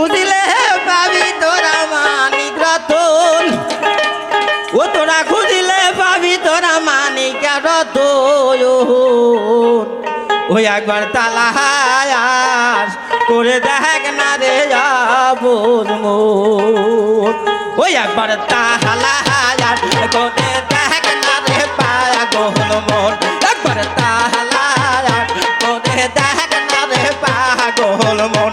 খুঁজিলে পাবি তোরা মা নিদ্রাতন ও তোরা খুঁজিলে পাবি তোরা মা নিকারত ও একবার তালাহায়াস করে দেখ না রে যাব ও একবার তাহালাহায়াস করে দেখ না রে পায়া গোহল মন একবার তাহালায়াস করে দেখ না রে পায়া গোহল মন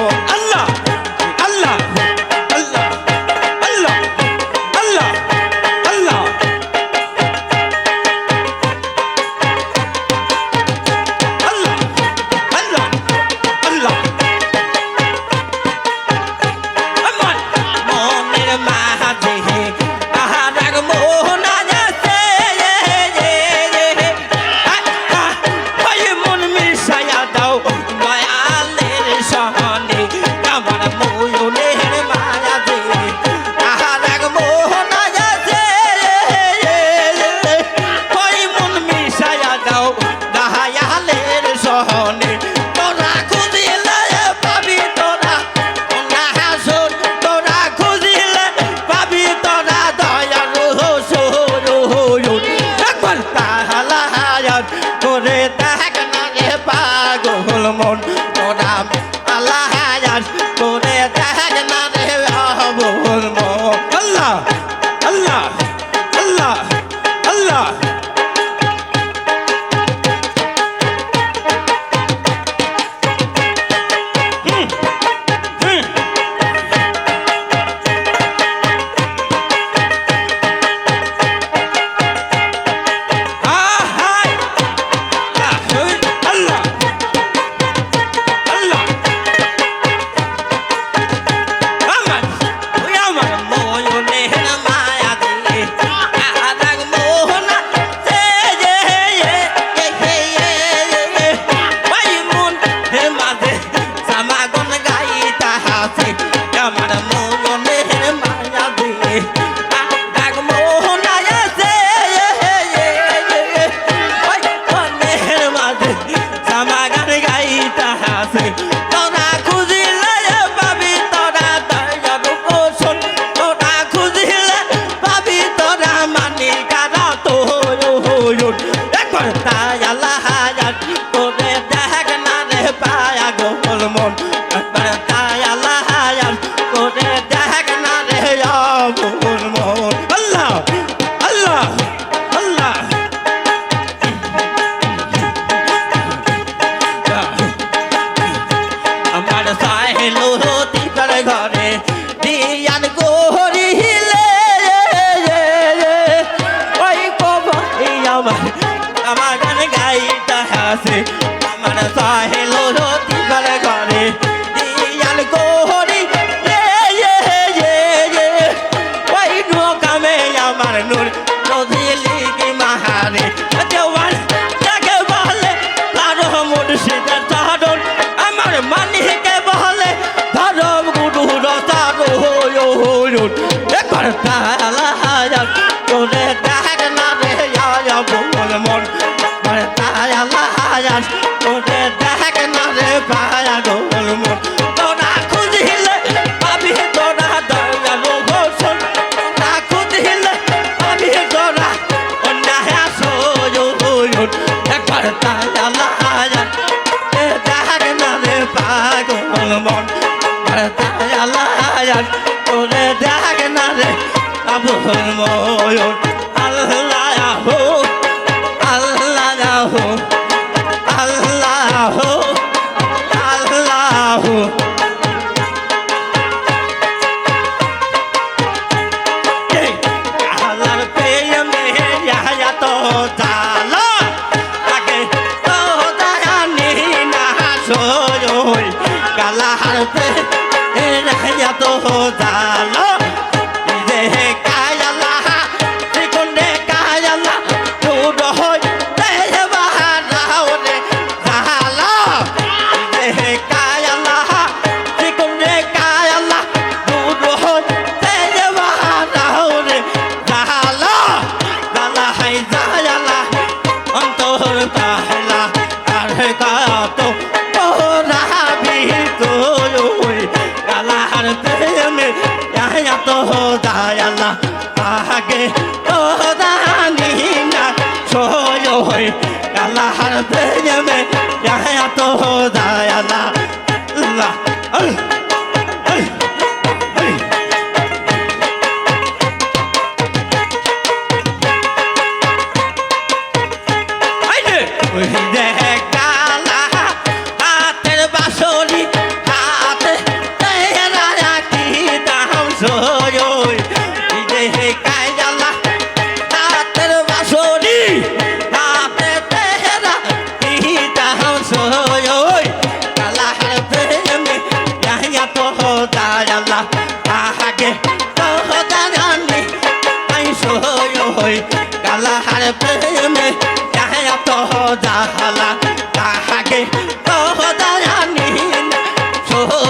করে দেখ না রে পাগল মন তোরা மனசாகில் দেখ না রে পায়া soy hoy, calarte en todo আল্লাহ আগে তো দানি না, সহজ হয়। আল্লাহ হার ভেজে মে তো দায় আল্লাহ আল্লাহ।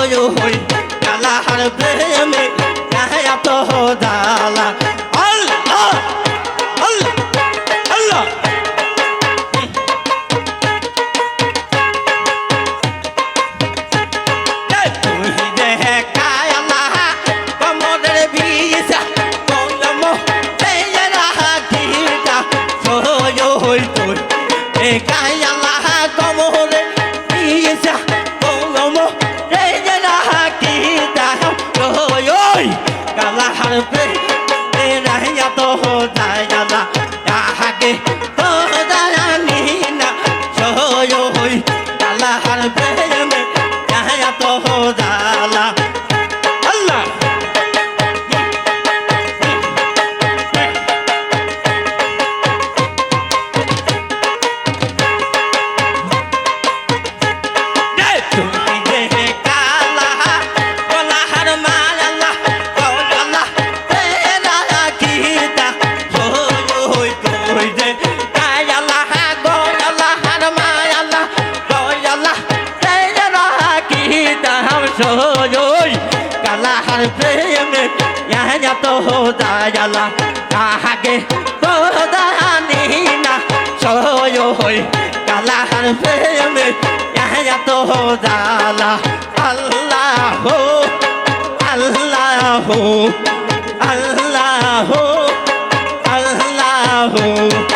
হই কালাহার প্রেমে কাহায়া তো দালা আল্লাহর প্রেমে ইয়া তো দায়ালা তাহাকে তো দানি না সয় হই আল্লাহর প্রেমে ইয়া তো দালা আল্লাহ আল্লাহ আল্লাহ আল্লাহ